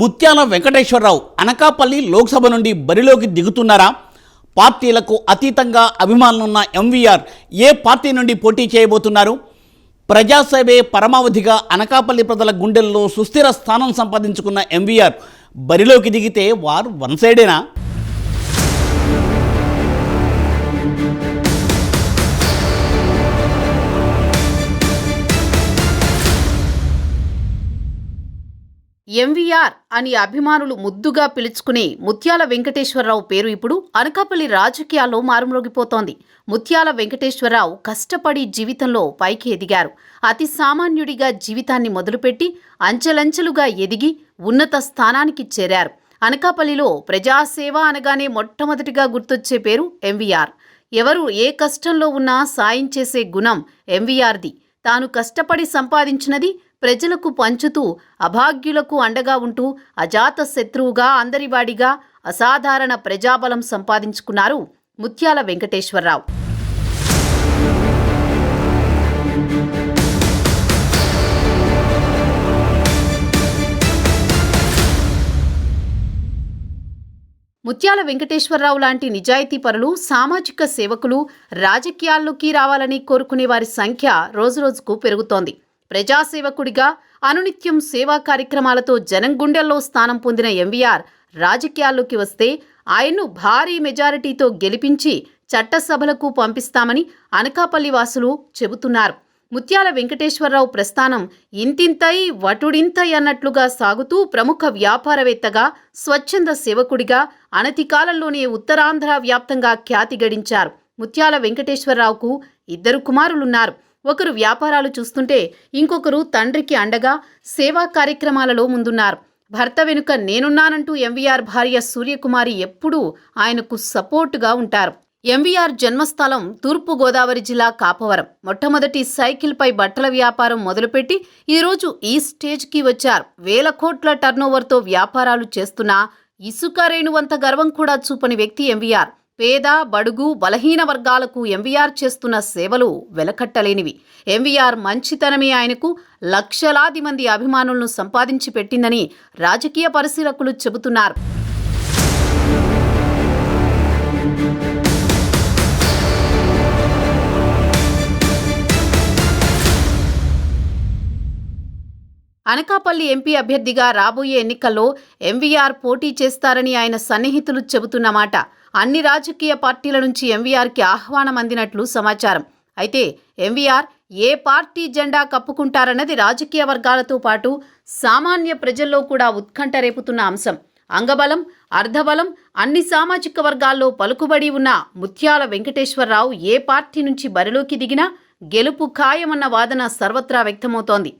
ముత్యాల వెంకటేశ్వరరావు అనకాపల్లి లోక్సభ నుండి బరిలోకి దిగుతున్నారా? పార్టీలకు అతీతంగా అభిమానులున్న ఎంవీఆర్ ఏ పార్టీ నుండి పోటీ చేయబోతున్నారు? ప్రజాసేవే పరమావధిగా అనకాపల్లి ప్రజల గుండెల్లో సుస్థిర స్థానం సంపాదించుకున్న ఎంవీఆర్ బరిలోకి దిగితే వారు వన్ సైడేనా? ఎంవీఆర్ అని అభిమానులు ముద్దుగా పిలుచుకునే ముత్యాల వెంకటేశ్వరరావు పేరు ఇప్పుడు అనకాపల్లి రాజకీయాల్లో మారుమ్రోగిపోతోంది. ముత్యాల వెంకటేశ్వరరావు కష్టపడి జీవితంలో పైకి ఎదిగారు. అతి సామాన్యుడిగా జీవితాన్ని మొదలుపెట్టి అంచెలంచెలుగా ఎదిగి ఉన్నత స్థానానికి చేరారు. అనకాపల్లిలో ప్రజాసేవ అనగానే మొట్టమొదటిగా గుర్తొచ్చే పేరు ఎంవీఆర్ ఎవరు ఏ కష్టంలో ఉన్నా సాయం చేసే గుణం ఎంవీఆర్ది తాను కష్టపడి సంపాదించినది ప్రజలకు పంచుతూ అభాగ్యులకు అండగా ఉంటూ అజాత శత్రువుగా అందరివాడిగా అసాధారణ ప్రజాబలం సంపాదించుకున్నారు ముత్యాల వెంకటేశ్వరరావు. ముత్యాల వెంకటేశ్వరరావు లాంటి నిజాయితీ పరులు సామాజిక సేవకులు రాజకీయాల్లోకి రావాలని కోరుకునే వారి సంఖ్య రోజురోజుకు పెరుగుతోంది. ప్రజాసేవకుడిగా అనునిత్యం సేవా కార్యక్రమాలతో జనం గుండెల్లో స్థానం పొందిన ఎంవీఆర్ రాజకీయాల్లోకి వస్తే ఆయన్ను భారీ మెజారిటీతో గెలిపించి చట్టసభలకు పంపిస్తామని అనకాపల్లి వాసులు చెబుతున్నారు. ముత్యాల వెంకటేశ్వరరావు ప్రస్థానం ఇంతింతై వటుడింతై అన్నట్లుగా సాగుతూ ప్రముఖ వ్యాపారవేత్తగా స్వచ్ఛంద సేవకుడిగా అనతి కాలంలోనే ఉత్తరాంధ్ర వ్యాప్తంగా ఖ్యాతి గడించారు. ముత్యాల వెంకటేశ్వరరావుకు ఇద్దరు కుమారులున్నారు. ఒకరు వ్యాపారాలు చూస్తుంటే ఇంకొకరు తండ్రికి అండగా సేవా కార్యక్రమాలలో ముందున్నారు. భర్త వెనుక నేనున్నానంటూ ఎంవీఆర్ భార్య సూర్యకుమారి ఎప్పుడూ ఆయనకు సపోర్టుగా ఉంటారు. ఎంవీఆర్ జన్మస్థలం తూర్పు గోదావరి జిల్లా కాపవరం. మొట్టమొదటి సైకిల్పై బట్టల వ్యాపారం మొదలుపెట్టి ఈరోజు ఈ స్టేజ్కి వచ్చారు. వేల కోట్ల టర్నోవర్తో వ్యాపారాలు చేస్తున్న ఇసుక రేణువంత గర్వం కూడా చూపని వ్యక్తి ఎంవీఆర్. పేద బడుగు బలహీన వర్గాలకు ఎంవీఆర్ చేస్తున్న సేవలు వెలకట్టలేనివి. ఎంవీఆర్ మంచితనమే ఆయనకు లక్షలాది మంది అభిమానులను సంపాదించి పెట్టిందని రాజకీయ పరిశీలకులు చెబుతున్నారు. అనకాపల్లి ఎంపీ అభ్యర్థిగా రాబోయే ఎన్నికల్లో ఎంవీఆర్ పోటీ చేస్తారని ఆయన సన్నిహితులు చెబుతున్నమాట అన్ని రాజకీయ పార్టీల నుంచి ఎంవీఆర్కి ఆహ్వానం అందినట్లు సమాచారం. అయితే ఎంవీఆర్ ఏ పార్టీ జెండా కప్పుకుంటారన్నది రాజకీయ వర్గాలతో పాటు సామాన్య ప్రజల్లో కూడా ఉత్కంఠ రేపుతున్న అంశం. అంగబలం అర్ధబలం అన్ని సామాజిక వర్గాల్లో పలుకుబడి ఉన్న ముత్యాల వెంకటేశ్వరరావు ఏ పార్టీ నుంచి బరిలోకి దిగినా గెలుపు ఖాయమన్న వాదన సర్వత్రా వ్యక్తమవుతోంది.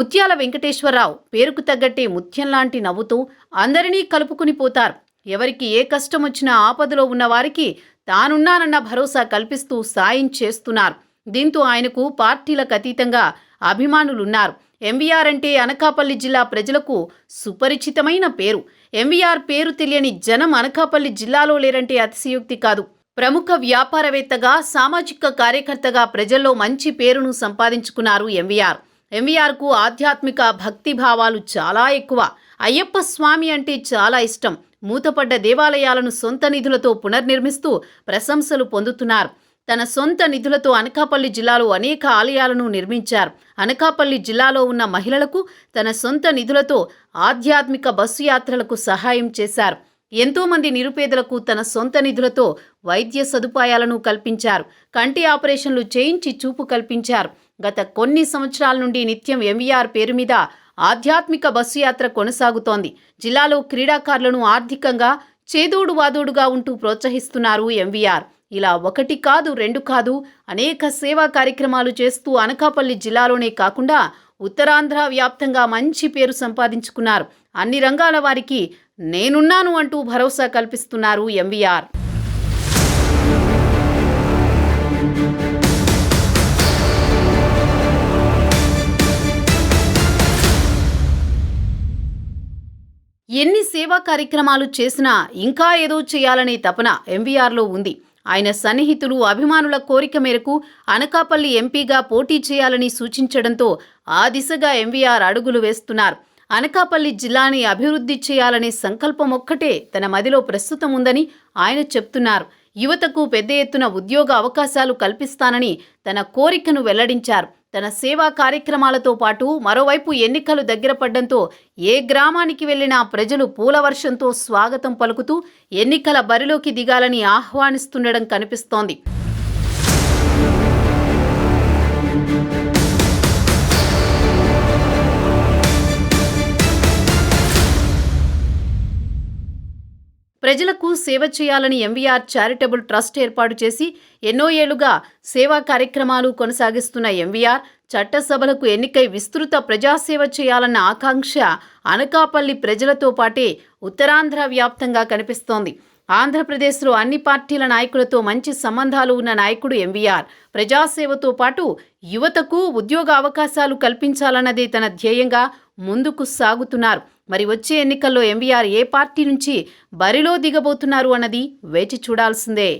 ముత్యాల వెంకటేశ్వరరావు పేరుకు తగ్గట్టే ముత్యం లాంటి నవ్వుతూ అందరినీ కలుపుకుని పోతారు. ఎవరికి ఏ కష్టం వచ్చినా ఆపదలో ఉన్నవారికి తానున్నానన్న భరోసా కల్పిస్తూ సాయం చేస్తున్నారు. దీంతో ఆయనకు పార్టీలకు అతీతంగా అభిమానులున్నారు. ఎంవీఆర్ అంటే అనకాపల్లి జిల్లా ప్రజలకు సుపరిచితమైన పేరు. ఎంవీఆర్ పేరు తెలియని జనం అనకాపల్లి జిల్లాలో లేరంటే అతిశయోక్తి కాదు. ప్రముఖ వ్యాపారవేత్తగా సామాజిక కార్యకర్తగా ప్రజల్లో మంచి పేరును సంపాదించుకున్నారు ఎంవీఆర్ ఎంవీఆర్కు ఆధ్యాత్మిక భక్తి భావాలు చాలా ఎక్కువ. అయ్యప్ప స్వామి అంటే చాలా ఇష్టం. మూతపడ్డ దేవాలయాలను సొంత నిధులతో పునర్నిర్మిస్తూ ప్రశంసలు పొందుతున్నారు. తన సొంత నిధులతో అనకాపల్లి జిల్లాలో అనేక ఆలయాలను నిర్మించారు. అనకాపల్లి జిల్లాలో ఉన్న మహిళలకు తన సొంత నిధులతో ఆధ్యాత్మిక బస్సు యాత్రలకు సహాయం చేశారు. ఎంతోమంది నిరుపేదలకు తన సొంత నిధులతో వైద్య సదుపాయాలను కల్పించారు. కంటి ఆపరేషన్లు చేయించి చూపు కల్పించారు. గత కొన్ని సంవత్సరాల నుండి నిత్యం ఎంవీఆర్ పేరు మీద ఆధ్యాత్మిక బస్సు యాత్ర కొనసాగుతోంది. జిల్లాలో క్రీడాకారులను ఆర్థికంగా చేదోడు వాదోడుగా ఉంటూ ప్రోత్సహిస్తున్నారు ఎంవీఆర్ ఇలా ఒకటి కాదు రెండు కాదు అనేక సేవా కార్యక్రమాలు చేస్తూ అనకాపల్లి జిల్లాలోనే కాకుండా ఉత్తరాంధ్ర వ్యాప్తంగా మంచి పేరు సంపాదించుకున్నారు. అన్ని రంగాల వారికి నేనున్నాను అంటూ భరోసా కల్పిస్తున్నారు ఎంవీఆర్ ఎన్ని సేవా కార్యక్రమాలు చేసినా ఇంకా ఏదో చేయాలనే తపన ఎంవీఆర్లో ఉంది. ఆయన సన్నిహితులు అభిమానుల కోరిక మేరకు అనకాపల్లి ఎంపీగా పోటీ చేయాలని సూచించడంతో ఆ దిశగా ఎంవీఆర్ అడుగులు వేస్తున్నారు. అనకాపల్లి జిల్లాని అభివృద్ధి చేయాలనే సంకల్పం ఒక్కటే తన మదిలో ప్రస్తుతం ఉందని ఆయన చెప్తున్నారు. యువతకు పెద్ద ఎత్తున ఉద్యోగ అవకాశాలు కల్పిస్తానని తన కోరికను వెల్లడించారు. తన సేవా కార్యక్రమాలతో పాటు మరోవైపు ఎన్నికలు దగ్గర పడ్డంతో ఏ గ్రామానికి వెళ్ళినా ప్రజలు పూల వర్షంతో స్వాగతం పలుకుతూ ఎన్నికల బరిలోకి దిగాలని ఆహ్వానిస్తుండడం కనిపిస్తోంది. ప్రజలకు సేవ చేయాలని ఎంవీఆర్ చారిటబుల్ ట్రస్ట్ ఏర్పాటు చేసి ఎన్నో ఏళ్ళుగా సేవా కార్యక్రమాలు కొనసాగిస్తున్న ఎంవీఆర్ చట్టసభలకు ఎన్నికై విస్తృత ప్రజాసేవ చేయాలన్న ఆకాంక్ష అనకాపల్లి ప్రజలతో పాటే ఉత్తరాంధ్ర వ్యాప్తంగా కనిపిస్తోంది. ఆంధ్రప్రదేశ్లో అన్ని పార్టీల నాయకులతో మంచి సంబంధాలు ఉన్న నాయకుడు ఎంవీఆర్ ప్రజాసేవతో పాటు యువతకు ఉద్యోగ అవకాశాలు కల్పించాలన్నదే తన ధ్యేయంగా ముందుకు సాగుతున్నారు. మరి వచ్చే ఎన్నికల్లో ఎంవీఆర్ ఏ పార్టీ నుంచి బరిలో దిగబోతున్నారు అన్నది వేచి చూడాల్సిందే.